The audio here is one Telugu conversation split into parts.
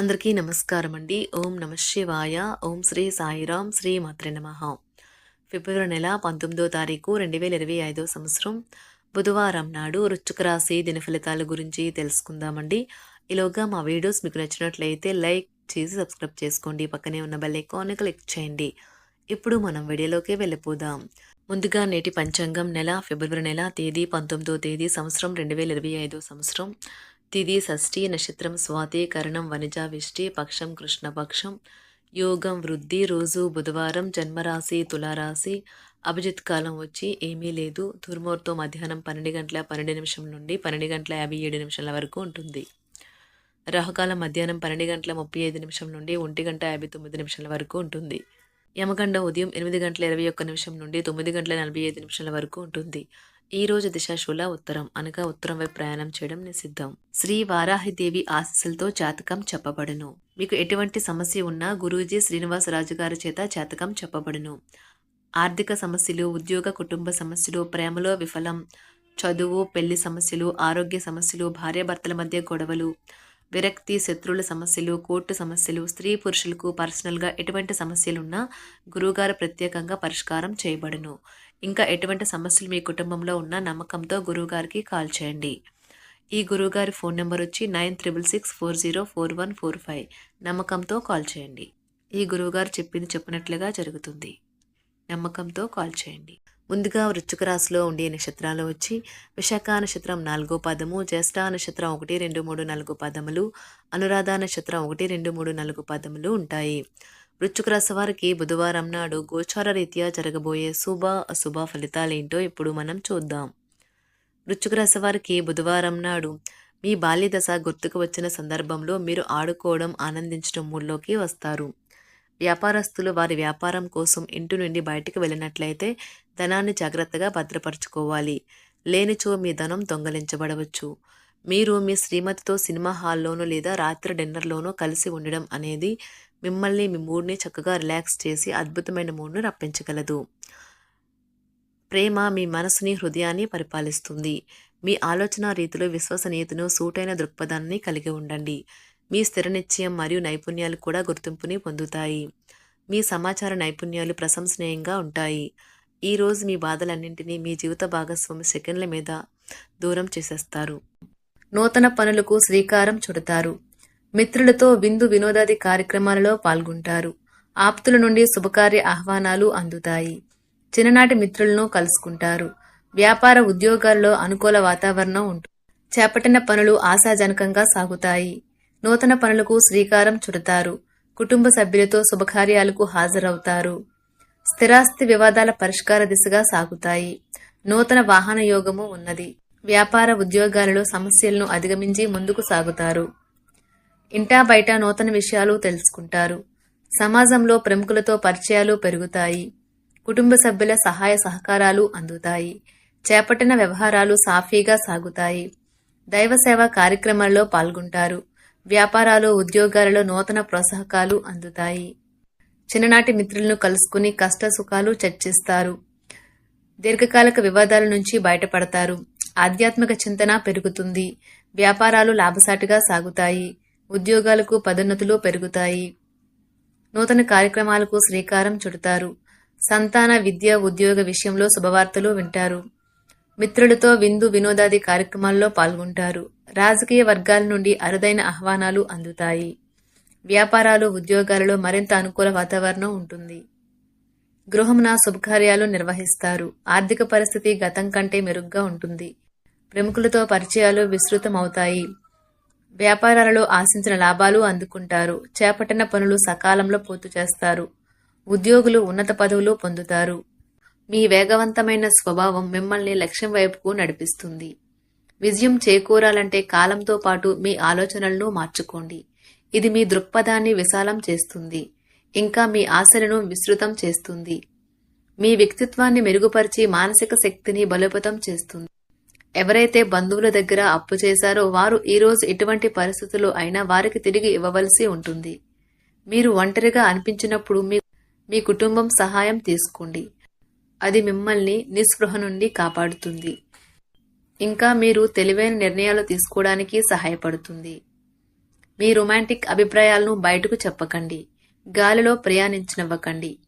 అందరికీ నమస్కారం అండి. ఓం నమ శివాయ. ఓం శ్రీ సాయిరాం. శ్రీ మాత్రే నమ. ఫిబ్రవరి నెల పంతొమ్మిదో తారీఖు రెండు వేల ఇరవై ఐదో సంవత్సరం. బుధవారం నాడు రుచుక రాశి దిన ఫలితాల గురించి తెలుసుకుందామండి. ఈలోగా మా వీడియోస్ మీకు నచ్చినట్లయితే లైక్ చేసి సబ్స్క్రైబ్ చేసుకోండి. పక్కనే ఉన్న బెల్ ఐకాన్ని క్లిక్ చేయండి. ఇప్పుడు మనం వీడియోలోకి వెళ్ళిపోదాం. ముందుగా నేటి పంచాంగం నెల ఫిబ్రవరి నెల తేదీ పంతొమ్మిదో తేదీ సంవత్సరం రెండు వేల ఇరవై ఐదో సంవత్సరం. తిది షష్ఠి నక్షత్రం స్వాతి కరణం వనిజావిష్టి పక్షం కృష్ణపక్షం యోగం వృద్ధి రోజు బుధవారం జన్మరాశి తులారాశి. అభిజిత్ కాలం వచ్చి ఏమీ లేదు. దుర్ముహూర్తం మధ్యాహ్నం పన్నెండు గంటల పన్నెండు నిమిషం నుండి పన్నెండు గంటల యాభై ఏడు నిమిషాల వరకు ఉంటుంది. రాహుకాలం మధ్యాహ్నం పన్నెండు గంటల ముప్పై ఐదు నిమిషం నుండి ఒంటి గంట యాభై తొమ్మిది నిమిషాల వరకు ఉంటుంది. యమగండ ఉదయం ఎనిమిది గంటల ఇరవై ఒక్క నిమిషం నుండి తొమ్మిది గంటల నలభై ఐదు నిమిషాల వరకు ఉంటుంది. ఈ రోజు దిశాశూల ఉత్తరం అనగా ఉత్తరం వైపు ప్రయాణం చేయడం నిషిద్ధం. శ్రీ వారాహిదేవి ఆశీస్సులతో జాతకం చెప్పబడును. మీకు ఎటువంటి సమస్య ఉన్నా గురూజీ శ్రీనివాసరాజు గారి చేత జాతకం చెప్పబడును. ఆర్థిక సమస్యలు ఉద్యోగ కుటుంబ సమస్యలు ప్రేమలో విఫలం చదువు పెళ్ళి సమస్యలు ఆరోగ్య సమస్యలు భార్యాభర్తల మధ్య గొడవలు విరక్తి శత్రువుల సమస్యలు కోర్టు సమస్యలు స్త్రీ పురుషులకు పర్సనల్గా ఎటువంటి సమస్యలున్నా గురువుగారు ప్రత్యేకంగా పరిష్కారం చేయబడును. ఇంకా ఎటువంటి సమస్యలు మీ కుటుంబంలో ఉన్న నమ్మకంతో గురువుగారికి కాల్ చేయండి. ఈ గురువుగారి ఫోన్ నెంబర్ వచ్చి nine triple six four zero four one four five. నమ్మకంతో కాల్ చేయండి. ఈ గురువుగారు చెప్పింది చెప్పినట్లుగా జరుగుతుంది. నమ్మకంతో కాల్ చేయండి. ముందుగా వృశ్చిక రాశిలో ఉండే నక్షత్రాలు వచ్చి విశాఖ నక్షత్రం నాలుగో పదము జ్యేష్ఠ నక్షత్రం ఒకటి రెండు మూడు నాలుగు పదములు అనురాధ నక్షత్రం ఒకటి రెండు మూడు నాలుగు పదములు ఉంటాయి. వృశ్చిక రాశి వారికి బుధవారం నాడు గోచార రీత్యా జరగబోయే శుభ అశుభ ఫలితాలేంటో ఇప్పుడు మనం చూద్దాం. వృశ్చిక రాశి వారికి బుధవారం నాడు మీ బాల్య దశ గుర్తుకు వచ్చిన సందర్భంలో మీరు ఆడుకోవడం ఆనందించడం మూడ్లోకి వస్తారు. వ్యాపారస్తులు వారి వ్యాపారం కోసం ఇంటి నుండి బయటికి వెళ్ళినట్లయితే ధనాన్ని జాగ్రత్తగా భద్రపరచుకోవాలి. లేనిచో మీ ధనం దొంగలించబడవచ్చు. మీరు మీ శ్రీమతితో సినిమా హాల్లోనూ లేదా రాత్రి డిన్నర్లోనూ కలిసి ఉండడం అనేది మిమ్మల్ని మీ మూడ్ని చక్కగా రిలాక్స్ చేసి అద్భుతమైన మూడ్ను రప్పించగలదు. ప్రేమ మీ మనసుని హృదయాన్ని పరిపాలిస్తుంది. మీ ఆలోచన రీతిలో విశ్వసనీయతను సూటైన దృక్పథాన్ని కలిగి ఉండండి. మీ స్థిర నిశ్చయం మరియు నైపుణ్యాలు కూడా గుర్తింపుని పొందుతాయి. మీ సమాచార నైపుణ్యాలు ప్రశంసనీయంగా ఉంటాయి. ఈరోజు మీ బాధలన్నింటినీ మీ జీవిత భాగస్వామి సెకండ్ల మీద దూరం చేసేస్తారు. నూతన పనులకు శ్రీకారం చుడతారు. మిత్రులతో విందు వినోదాది కార్యక్రమాలలో పాల్గొంటారు. ఆప్తుల నుండి శుభకార్య ఆహ్వానాలు అందుతాయి. చిన్ననాటి మిత్రులను కలుసుకుంటారు. వ్యాపార ఉద్యోగాల్లో అనుకూల వాతావరణం ఉంటుంది చేపట్టిన పనులు ఆశాజనకంగా సాగుతాయి. నూతన పనులకు శ్రీకారం చుడతారు. కుటుంబ సభ్యులతో శుభకార్యాలకు హాజరవుతారు. స్థిరాస్తి వివాదాల పరిష్కార దిశగా సాగుతాయి. నూతన వాహన యోగము ఉన్నది. వ్యాపార ఉద్యోగాలలో సమస్యలను అధిగమించి ముందుకు సాగుతారు. ఇంటా బయట నూతన విషయాలు తెలుసుకుంటారు. సమాజంలో ప్రముఖులతో పరిచయాలు పెరుగుతాయి. కుటుంబ సభ్యుల సహాయ సహకారాలు అందుతాయి. చేపట్టిన వ్యవహారాలు సాఫీగా సాగుతాయి. దైవ సేవ కార్యక్రమాల్లో పాల్గొంటారు. వ్యాపారాలు ఉద్యోగాలలో నూతన ప్రోత్సాహకాలు అందుతాయి. చిన్ననాటి మిత్రులను కలుసుకుని కష్ట సుఖాలు చర్చిస్తారు. దీర్ఘకాలిక వివాదాల నుంచి బయటపడతారు. ఆధ్యాత్మిక చింతన పెరుగుతుంది. వ్యాపారాలు లాభసాటిగా సాగుతాయి. ఉద్యోగాలకు పదోన్నతులు పెరుగుతాయి. నూతన కార్యక్రమాలకు శ్రీకారం చుడతారు. సంతాన విద్య ఉద్యోగ విషయంలో శుభవార్తలు వింటారు. మిత్రులతో విందు వినోదాది కార్యక్రమాల్లో పాల్గొంటారు. రాజకీయ వర్గాల నుండి అరుదైన ఆహ్వానాలు అందుతాయి. వ్యాపారాలు ఉద్యోగాలలో మరింత అనుకూల వాతావరణం ఉంటుంది. గృహమున శుభకార్యాలు నిర్వహిస్తారు. ఆర్థిక పరిస్థితి గతం కంటే మెరుగ్గా ఉంటుంది. ప్రముఖులతో పరిచయాలు విస్తృతమవుతాయి. వ్యాపారాలలో ఆశించిన లాభాలు అందుకుంటారు. చేపట్టిన పనులు సకాలంలో పూర్తి చేస్తారు. ఉద్యోగులు ఉన్నత పదవులు పొందుతారు. మీ వేగవంతమైన స్వభావం మిమ్మల్ని లక్ష్యం వైపుకు నడిపిస్తుంది. విజయం చేకూరాలంటే కాలంతో పాటు మీ ఆలోచనలను మార్చుకోండి. ఇది మీ దృక్పథాన్ని విశాలం చేస్తుంది. ఇంకా మీ ఆశలను విస్తృతం చేస్తుంది. మీ వ్యక్తిత్వాన్ని మెరుగుపరిచి మానసిక శక్తిని బలోపేతం చేస్తుంది. ఎవరైతే బంధువుల దగ్గర అప్పు చేశారో వారు ఈరోజు ఎటువంటి పరిస్థితులు అయినా వారికి తిరిగి ఇవ్వవలసి ఉంటుంది. మీరు ఒంటరిగా అనిపించినప్పుడు మీ మీ కుటుంబం సహాయం తీసుకోండి. అది మిమ్మల్ని నిస్పృహ నుండి కాపాడుతుంది. ఇంకా మీరు తెలివైన నిర్ణయాలు తీసుకోవడానికి సహాయపడుతుంది. మీ రొమాంటిక్ అభిప్రాయాలను బయటకు చెప్పకండి. గాలిలో ప్రయాణించనివ్వకండి.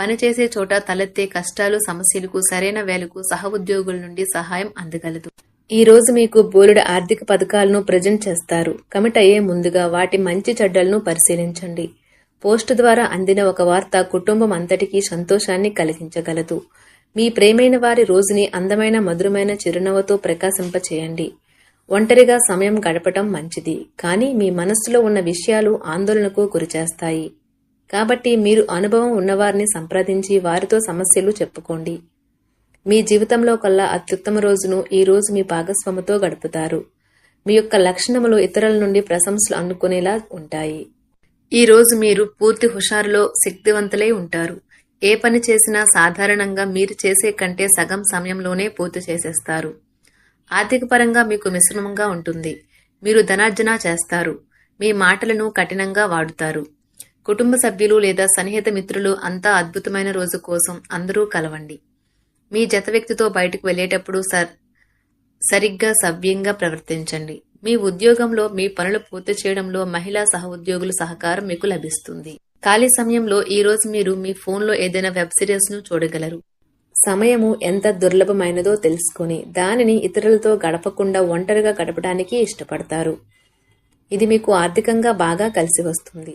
పనిచేసే చోట తలెత్తే కష్టాలు సమస్యలకు సరైన వేలకు సహ ఉద్యోగుల నుండి సహాయం అందగలదు. ఈ రోజు మీకు బోలెడు ఆర్థిక పథకాలను ప్రజెంట్ చేస్తారు. కమిట్ అయ్యే ముందుగా వాటి మంచి చెడ్డలను పరిశీలించండి. పోస్ట్ ద్వారా అందిన ఒక వార్త కుటుంబం అంతటికీ సంతోషాన్ని కలిగించగలదు. మీ ప్రేమైన వారి రోజుని అందమైన మధురమైన చిరునవ్వుతో ప్రకాశింపచేయండి. ఒంటరిగా సమయం గడపటం మంచిది. కానీ మీ మనస్సులో ఉన్న విషయాలు ఆందోళనకు గురిచేస్తాయి. కాబట్టి మీరు అనుభవం ఉన్నవారిని సంప్రదించి వారితో సమస్యలు చెప్పుకోండి. మీ జీవితంలో కల్లా అత్యుత్తమ రోజును ఈ రోజు మీ భాగస్వామితో గడుపుతారు. మీ యొక్క లక్షణములు ఇతరుల నుండి ప్రశంసలు అందుకునేలా ఉంటాయి. ఈ రోజు మీరు పూర్తి హుషారులో శక్తివంతులై ఉంటారు. ఏ పని చేసినా సాధారణంగా మీరు చేసే కంటే సగం సమయంలోనే పూర్తి చేసేస్తారు. ఆర్థిక పరంగా మీకు మిశ్రమంగా ఉంటుంది. మీరు ధనార్జన చేస్తారు. మీ మాటలను కఠినంగా వాడుతారు. కుటుంబ సభ్యులు లేదా సన్నిహిత మిత్రులు అంతా అద్భుతమైన రోజు కోసం అందరూ కలవండి. మీ జత వ్యక్తితో బయటకు వెళ్ళేటప్పుడు సర్ సరిగ్గా సవ్యంగా ప్రవర్తించండి. మీ ఉద్యోగంలో మీ పనులు పూర్తి చేయడంలో మహిళా సహ ఉద్యోగుల సహకారం మీకు లభిస్తుంది. ఖాళీ సమయంలో ఈ రోజు మీరు మీ ఫోన్లో ఏదైనా వెబ్ సిరీస్ను చూడగలరు. సమయము ఎంత దుర్లభమైనదో తెలుసుకుని దానిని ఇతరులతో గడపకుండా ఒంటరిగా గడపడానికి ఇష్టపడతారు. ఇది మీకు ఆర్థికంగా బాగా కలిసి వస్తుంది.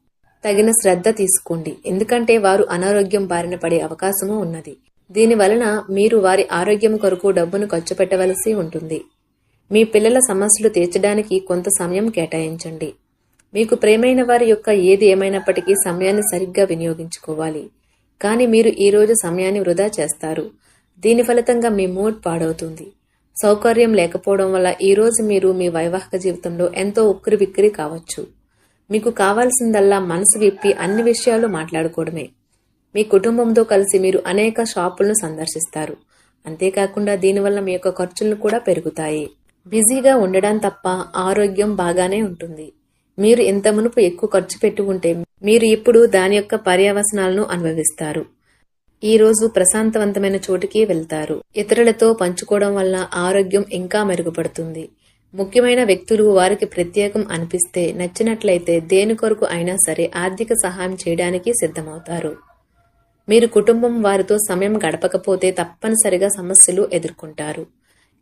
తగిన శ్రద్ధ తీసుకోండి. ఎందుకంటే వారు అనారోగ్యం బారిన పడే అవకాశము ఉన్నది. దీని వలన మీరు వారి ఆరోగ్యం కొరకు డబ్బును ఖర్చు పెట్టవలసి ఉంటుంది. మీ పిల్లల సమస్యలు తీర్చడానికి కొంత సమయం కేటాయించండి. మీకు ప్రేమైన వారి యొక్క ఏది ఏమైనప్పటికీ సమయాన్ని సరిగ్గా వినియోగించుకోవాలి. కానీ మీరు ఈరోజు సమయాన్ని వృధా చేస్తారు. దీని ఫలితంగా మీ మూడ్ పాడవుతుంది. సౌకర్యం లేకపోవడం వల్ల ఈరోజు మీరు మీ వైవాహిక జీవితంలో ఎంతో ఉక్కిరి బిక్కిరి కావచ్చు. మీకు కావాల్సిందల్లా మనసు విప్పి అన్ని విషయాలు మాట్లాడుకోవడమే. మీ కుటుంబంతో కలిసి మీరు అనేక షాపులను సందర్శిస్తారు. అంతేకాకుండా దీనివల్ల మీ యొక్క ఖర్చులు కూడా పెరుగుతాయి. బిజీగా ఉండడం తప్ప ఆరోగ్యం బాగానే ఉంటుంది. మీరు ఇంత మునుపు ఎక్కువ ఖర్చు పెట్టి ఉంటే మీరు ఇప్పుడు దాని యొక్క పర్యవసనాలను అనుభవిస్తారు. ఈ రోజు ప్రశాంతవంతమైన చోటికి వెళ్తారు. ఇతరులతో పంచుకోవడం వల్ల ఆరోగ్యం ఇంకా మెరుగుపడుతుంది. ముఖ్యమైన వ్యక్తులు వారికి ప్రత్యేకం అనిపిస్తే నచ్చినట్లయితే దేని కొరకు అయినా సరే ఆర్థిక సహాయం చేయడానికి సిద్ధమవుతారు. మీరు కుటుంబం వారితో సమయం గడపకపోతే తప్పనిసరిగా సమస్యలు ఎదుర్కొంటారు.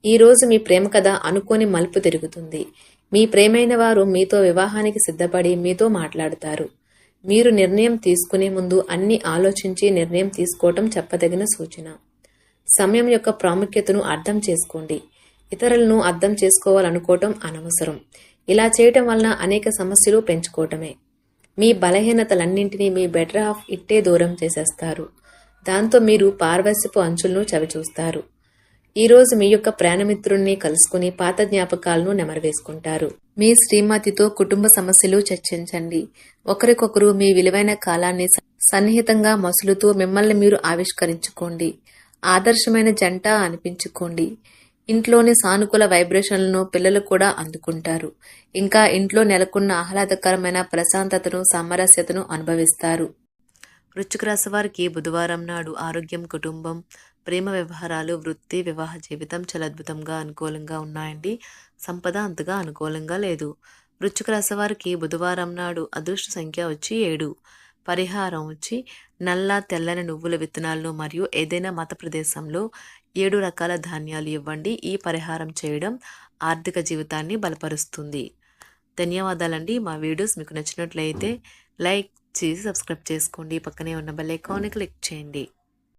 ఈరోజు మీ ప్రేమ కథ అనుకోని మలుపు తిరుగుతుంది. మీ ప్రేమైన వారు మీతో వివాహానికి సిద్ధపడి మీతో మాట్లాడుతారు. మీరు నిర్ణయం తీసుకునే ముందు అన్ని ఆలోచించి నిర్ణయం తీసుకోవటం చెప్పదగిన సూచన. సమయం యొక్క ప్రాముఖ్యతను అర్థం చేసుకోండి. ఇతరులను అర్థం చేసుకోవాలనుకోవటం అనవసరం. ఇలా చేయటం వలన అనేక సమస్యలు పెంచుకోవటమే. మీ బలహీనతలన్నింటినీ మీ బెటర్ హాఫ్ ఇట్టే దూరం చేసేస్తారు. దాంతో మీరు పార్వశ్యపు అంచులను చవిచూస్తారు. ఈరోజు మీ యొక్క ప్రాణమిత్రుణ్ణి కలుసుకుని పాత జ్ఞాపకాలను నెమరవేసుకుంటారు. మీ శ్రీమతితో కుటుంబ సమస్యలు చర్చించండి. ఒకరికొకరు మీ విలువైన కాలాన్ని స- సన్నిహితంగా మసులుతూ మిమ్మల్ని మీరు ఆవిష్కరించుకోండి. ఆదర్శమైన జంట అనిపించుకోండి. ఇంట్లోని సానుకూల వైబ్రేషన్లను పిల్లలు కూడా అందుకుంటారు. ఇంకా ఇంట్లో నెలకొన్న ఆహ్లాదకరమైన ప్రశాంతతను సామరస్యతను అనుభవిస్తారు. వృశ్చిక రాశి వారికి బుధవారం నాడు ఆరోగ్యం కుటుంబం ప్రేమ వ్యవహారాలు వృత్తి వివాహ జీవితం చాలా అద్భుతంగా అనుకూలంగా ఉన్నాయండి. సంపద అంతగా అనుకూలంగా లేదు. వృశ్చిక రాశి వారికి బుధవారం నాడు అదృష్ట సంఖ్య వచ్చి ఏడు. పరిహారం వచ్చి నల్ల తెల్లని నువ్వుల విత్తనాలను మరియు ఏదైనా మత ప్రదేశంలో ఏడు రకాల ధాన్యాలు ఇవ్వండి. ఈ పరిహారం చేయడం ఆర్థిక జీవితాన్ని బలపరుస్తుంది. ధన్యవాదాలండి. మా వీడియోస్ మీకు నచ్చినట్లయితే లైక్ చేసి సబ్స్క్రైబ్ చేసుకోండి. పక్కనే ఉన్న బెల్ ఐకాన్ని క్లిక్ చేయండి.